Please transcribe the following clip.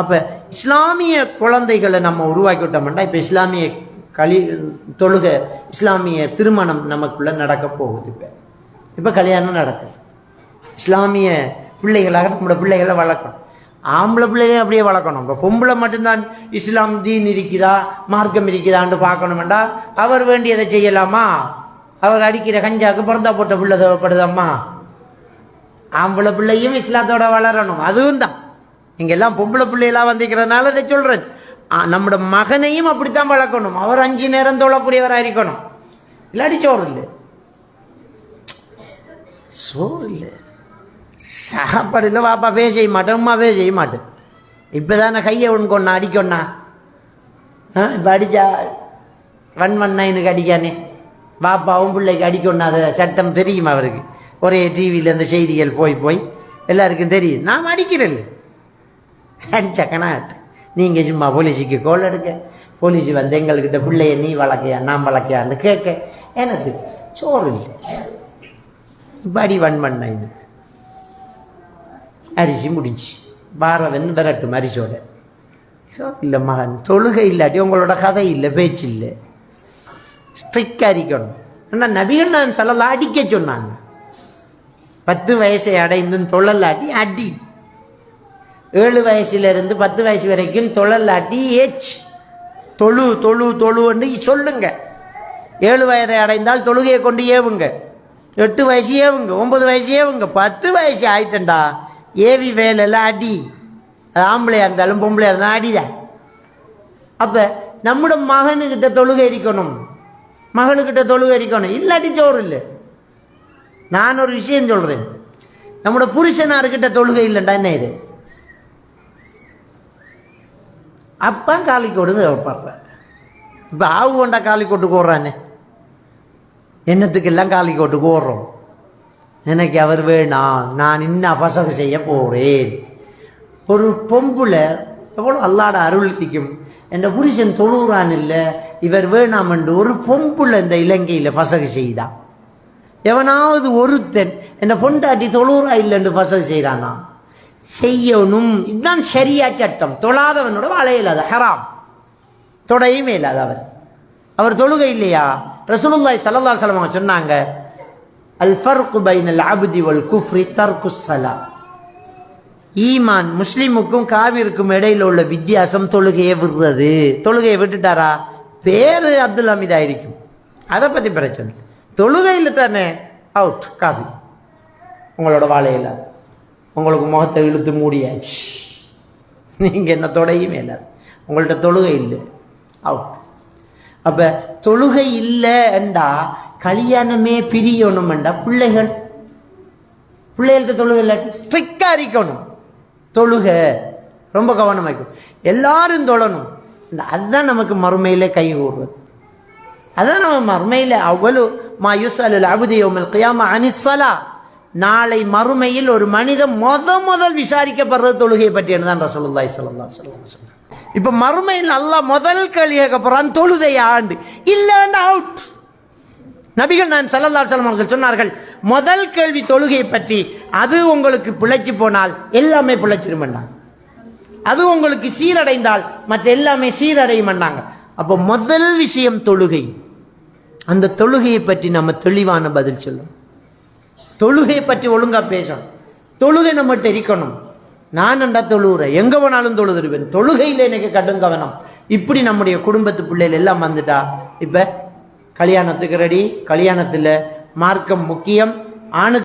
அப்போ இஸ்லாமிய குழந்தைகளை நம்ம உருவாக்கி விட்டோம்னா இப்போ இஸ்லாமிய கலி தொழுகை இஸ்லாமிய திருமணம் நமக்குள்ள நடக்க போகுது இப்போ. இப்போ கல்யாணம் நடக்குது. இஸ்லாமிய பிள்ளைகளாக நம்மளோட பிள்ளைகளை வளர்க்கணும். ஆம்பளை பிள்ளைகளை அப்படியே வளர்க்கணும். இப்போ பொம்பளை மட்டும்தான் இஸ்லாம் தீன் இருக்குதா மார்க்கம் இருக்குதான்னு பார்க்கணுமெண்டா அவர் வேண்டியதை செய்யலாமா? அவர் அடிக்கிற கஞ்சாக்கு பிறந்தா போட்ட பிள்ளை தேவைப்படுதாம்மா? ஆம்பளை பிள்ளையும் இஸ்லாத்தோட வளரணும். அதுவும் தான். இங்கெல்லாம் பொம்பளை பிள்ளையெல்லாம் வந்திருக்கிறதுனால இதை சொல்கிறேன் நம்ம நம்மட மகனையும் அப்படித்தான் வளர்க்கணும். அவர் அஞ்சு நேரம் தோழக்கூடியவராக இருக்கணும். இல்லாட்டி சோறு இல்லை. சோறு இல்லை. சாப்பாடு இல்லை வாப்பாவே செய்ய மாட்டேன் உமாவே செய்ய மாட்டேன். இப்போ தானே கையை உண்கொண்ணா அடிக்கொண்ணா ஆ இப்போ அடித்தா வன் வண்ணா எனக்கு அடிக்கானே? பாப்பாவும் பிள்ளைக்கு அடிக்கொண்ணா அதை சட்டம் தெரியுமா அவருக்கு. ஒரே டிவியில் இந்த செய்திகள் போய் போய் எல்லாருக்கும் தெரியும். நாம் அடிக்கிறேன் சக்கனாட் நீங்கள் சும்மா போலீஸுக்கு கோல் எடுக்க. போலீஸ் வந்து எங்கள்கிட்ட பிள்ளைய நீ வளர்க்கையா நான் வளர்க்கையான்னு கேட்க. எனக்கு சோறு இல்லை. படி வன் பண்ண இது அரிசி முடிஞ்சு பாரதன் விரட்டும் அரிசோட. ஸோ இல்லை மகன் தொழுகை இல்லாட்டி உங்களோட கதை இல்லை பேச்சு இல்லை. ஸ்ட்ரிக் அரிக்கணும் ஆனால் நபிகள் நான் சொல்லலாம் அடிக்க சொன்னாங்க. பத்து வயசை அடைந்தும் தொழலாட்டி அடி. ஏழு வயசுலேருந்து பத்து வயசு வரைக்கும் தொழலாட்டி ஏச். தொழு தொழு தொழுன்னு சொல்லுங்க. ஏழு வயதை அடைந்தால் தொழுகையை கொண்டு ஏவுங்க. எட்டு வயசு ஏவுங்க ஒன்பது வயசு ஏவுங்க பத்து வயசு ஆயிட்டண்டா ஏவி வேலையில் அடி. அது ஆம்பளையாக இருந்தாலும் பொம்பளையாக இருந்தாலும் அடிதான் அப்போ நம்முடைய மகனுக்கிட்ட தொழுகை இருக்கணும். மகளுக்கிட்ட தொழுகை இருக்கணும். இல்லாட்டி சோறு இல்லை. நான் ஒரு விஷயம் சொல்கிறேன் நம்மளோட புருஷனாருக்கிட்ட தொழுகை இல்லைண்டா என்ன இது? அப்பா காலிக்கோடு தேவைப்படுற இப்போ ஆவு கொண்டா காலிக்கோட்டுக்கு ஓடுறானே என்னத்துக்கெல்லாம் காலிக்கோட்டுக்கு ஓடுறோம் எனக்கு அவர் வேணாம். நான் இன்னும் பசங்க செய்ய போகிறேன் ஒரு பொம்புல எவ்வளோ அல்லாட அருள்த்திக்கும் என்ற புருஷன் தொழுகிறான் இல்லை இவர் வேணாம் என்று ஒரு பொம்புல இந்த இலங்கையில் பசகு செய்தான் எவனாவது ஒருத்தன் என்னை பொண்டாட்டி தொழுறா இல்லைன்னு பசகு செய்கிறானா செய்யணும். இதுதான் சரியா சட்டம். தொழாதவனோட வாழ இல்லாத ஹராம். தொடையுமே இல்லாத அவர். அவர் தொழுகை இல்லையா? ரசூலுல்லாய் சல்லா சலமாக சொன்னாங்க அல் ஃபர்கு பைனல் அபுதி வல் குஃப்ரி தர்கு சலா ஈமான் முஸ்லீமுக்கும் காவிருக்கும் இடையில உள்ள வித்தியாசம் தொழுகையை விடுறது. தொழுகையை விட்டுட்டாரா? பேரு அப்துல் ஹமீத் இருக்கும் அதை பற்றி பிரச்சனை தொழுகையில் தானே அவுட் காவி உங்களோட வாழையில. உங்களுக்கு முகத்தை இழுத்து மூடியாச்சு. நீங்க என்ன தொடையுமே இல்லை. உங்கள்ட்ட தொழுகை இல்லை. அவுட் அப்ப தொழுகை இல்லைண்டா கல்யாணமே பிரியணும்டா பிள்ளைகள். பிள்ளைகள்கிட்ட தொழுகை இல்லாட்டி ஸ்ட்ரிக்டாக இருக்கணும். தொழுக ரொம்ப கவனமாக்கும் எல்லாரும் தொழணும். இந்த அதுதான் நமக்கு மறுமையில் கை கூடுறது அதான் நம்ம மறுமையில் அவ்வளோ மா யுசல் அபுதியோமல் கியாம அனிசலா நாளை மறுமையில் ஒரு மனிதன் முத முதல் விசாரிக்கப்படுறது தொழுகையை பற்றி தான் ரசூலுல்லாஹி ஸல்லல்லாஹு அலைஹி வஸல்லம் சொன்னாங்க. மறுமையில் நல்லா முதல் கேள்வி கேட்க தொழுதை ஆண்டு. இல்லைன்னு அவுட் நபிகள் நான் சல்லல்லா அலுவலம் அவர்கள் சொன்னார்கள் முதல் கேள்வி தொழுகையை பற்றி அது உங்களுக்கு பிழைச்சி போனால் எல்லாமே பிழைச்சிருமெண்டாங்க அது உங்களுக்கு சீரடைந்தால் மற்ற எல்லாமே சீரடையுமெண்டாங்க அப்போ முதல் விஷயம் தொழுகை. அந்த தொழுகையை பற்றி நம்ம தெளிவான பதில் சொல்லுவோம். தொழுகையை பற்றி ஒழுங்கா பேசணும். தொழுகை நம்மகிட்ட இருக்கணும். நான் அண்டா தொழுகிறேன் எங்க வேணாலும் தொழுதுருவேன். தொழுகையில் எனக்கு கடும் கவனம். இப்படி நம்முடைய குடும்பத்து பிள்ளைகள் எல்லாம் வந்துட்டா இப்ப கல்யாணத்துக்கு ரெடி கல்யாணத்துல மார்க்கம் முக்கியம் ஆணு